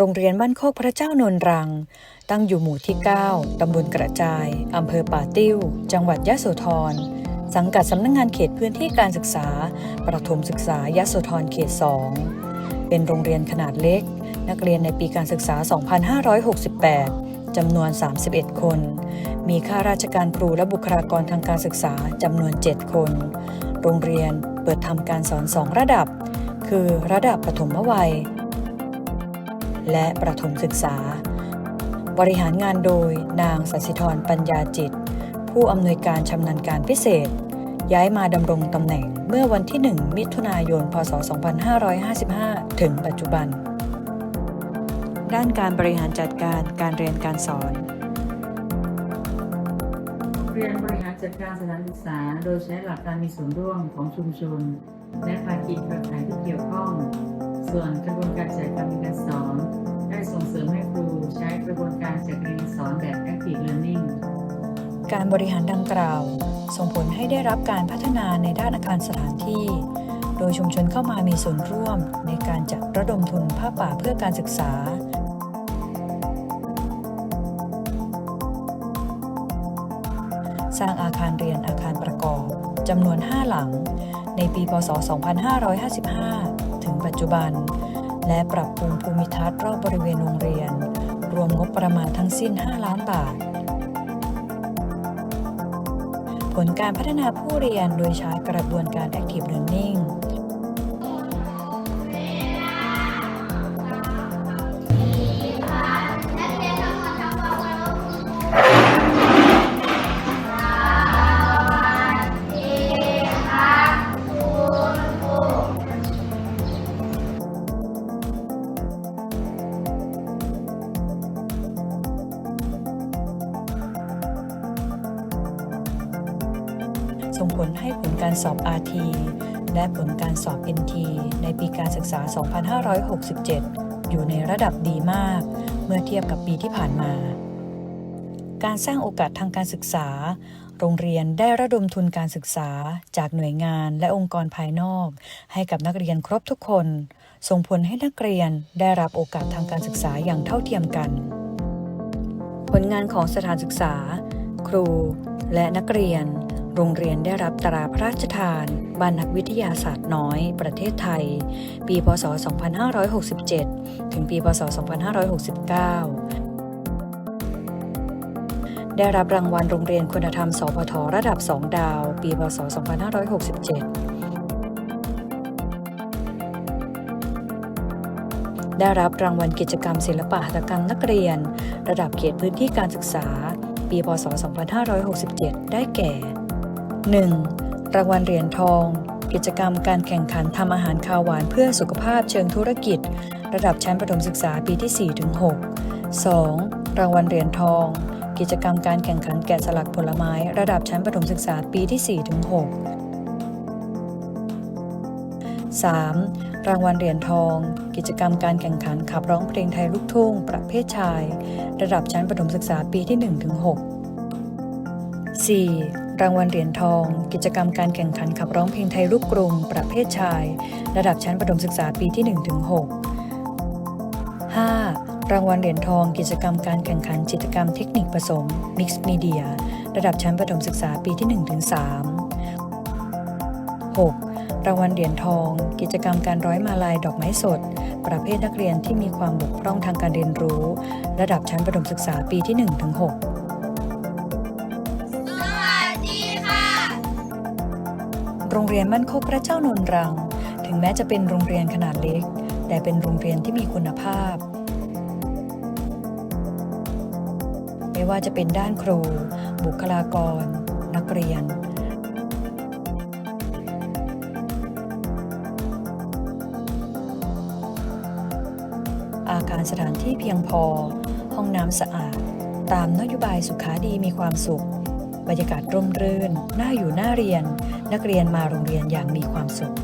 โรงเรียนบ้านโคกพระเจ้านนรัง ตั้งอยู่หมู่ที่ 9 ตำบลกระจาย อำเภอป่าติ้ว จังหวัดยะโสธร สังกัดสำนักงงานเขตพื้นที่การศึกษา ประถมศึกษายะโสธรเขต 2 เป็นโรงเรียนขนาดเล็ก นักเรียนในปีการศึกษา 2568 จำนวน 31 คน มีข้าราชการครูและบุคลากรทางการศึกษาจำนวน 7 คน โรงเรียนเปิดทำการสอน 2 ระดับ คือระดับประถมวัย และประถมศึกษา บริหารงานโดยนางสัสิธรปัญญาจิต ผู้อำนวยการชำนาญการพิเศษ ย้ายมาดำรงตำแหน่งเมื่อวันที่ 1 มิถุนายน พศ 2555 ถึงปัจจุบัน ด้านการบริหารจัดการการเรียนการสอนเรียนบริหารจัดการสถานศึกษา โดยใช้หลักการมีส่วนร่วมของชุมชน และภาคีเครือข่ายที่เกี่ยวข้อง ส่วนกระบวนการจัดการเรียนการสอน ได้ส่งเสริมให้ครูใช้กระบวนการจัดการเรียนสอนแบบ active learning การบริหารดังกล่าว ส่งผลให้ได้รับการพัฒนาในด้านอาคารสถานที่ โดยชุมชนเข้ามามีส่วนร่วมในการจัดระดมทุนผ้าป่าเพื่อการศึกษาสร้างอาคารเรียนอาคารประกอบจำนวน 5 หลัง ในปีพศ 2555 ถึงปัจจุบัน และปรับปรุงภูมิทัศน์รอบบริเวณโรงเรียน รวมงบประมาณทั้งสิ้น 5 ล้านบาท ผลการพัฒนาผู้เรียนโดยใช้กระบวนการ Active Learning ส่งผลให้ผลการสอบ RT และผลการสอบ NT ในปีการศึกษา 2567 อยู่ในระดับดีมาก เมื่อเทียบกับปีที่ผ่านมา การสร้างโอกาสทางการศึกษา โรงเรียนได้ระดมทุนการศึกษาจากหน่วยงานและองค์กรภายนอก ให้กับนักเรียนครบทุกคน ส่งผลให้นักเรียนได้รับโอกาสทางการศึกษาอย่างเท่าเทียมกัน ผลงานของสถานศึกษา ครู และนักเรียน โรงเรียนได้รับตราพระราชทานบ้านนักวิทยาศาสตร์น้อย ประเทศไทย ปี พศ 2567 ถึงปี พศ 2569 ได้รับรางวัลโรงเรียนคุณธรรม สพทระดับ 2 ดาว ปี พศ 2567ได้รับรางวัลกิจกรรมศิลปะหัตถกรรมนักเรียน ระดับเขตพื้นที่การศึกษา ปี พศ 2567 ได้แก่ 1. รางวัลเหรียญทอง กิจกรรมการแข่งขันทำอาหารคาวหวานเพื่อสุขภาพเชิงธุรกิจ ระดับชั้นประถมศึกษาปีที่4-6 2. รางวัลเหรียญทอง กิจกรรมการแข่งขันแกะสลักผลไม้ ระดับชั้นประถมศึกษาปีที่4-6 3. รางวัลเหรียญทอง กิจกรรมการแข่งขันขับร้องเพลงไทยลูกทุ่ง ประเภทชาย ระดับชั้นประถมศึกษาปีที่ 1-6 4. รางวัลเหรียญทอง กิจกรรมการแข่งขันขับร้องเพลงไทยลูกกรุงประเภทชาย ระดับชั้นประถมศึกษาปีที่ 1-6 5. รางวัลเหรียญทอง กิจกรรมการแข่งขันจิตกรรมเทคนิคผสม Mixed Media ระดับชั้นประถมศึกษาปีที่ 1-3 6. รางวัลเหรียญทอง กิจกรรมการร้อยมาลายดอกไม้สด ประเภทนักเรียนที่มีความบกพร่องทางการเรียนรู้ ระดับชั้นประถมศึกษาปีที่ 1-6 โรงเรียนมั่นคงพระเจ้านนรัง ถึงแม้จะเป็นโรงเรียนขนาดเล็ก แต่เป็นโรงเรียนที่มีคุณภาพ ไม่ว่าจะเป็นด้านครู บุคลากร นักเรียน อาการสถานที่เพียงพอ ห้องน้ำสะอาด ตามนโยบายสุขาดีมีความสุข บรรยากาศร่มรื่น น่าอยู่น่าเรียน นักเรียนมาโรงเรียนอย่างมีความสุข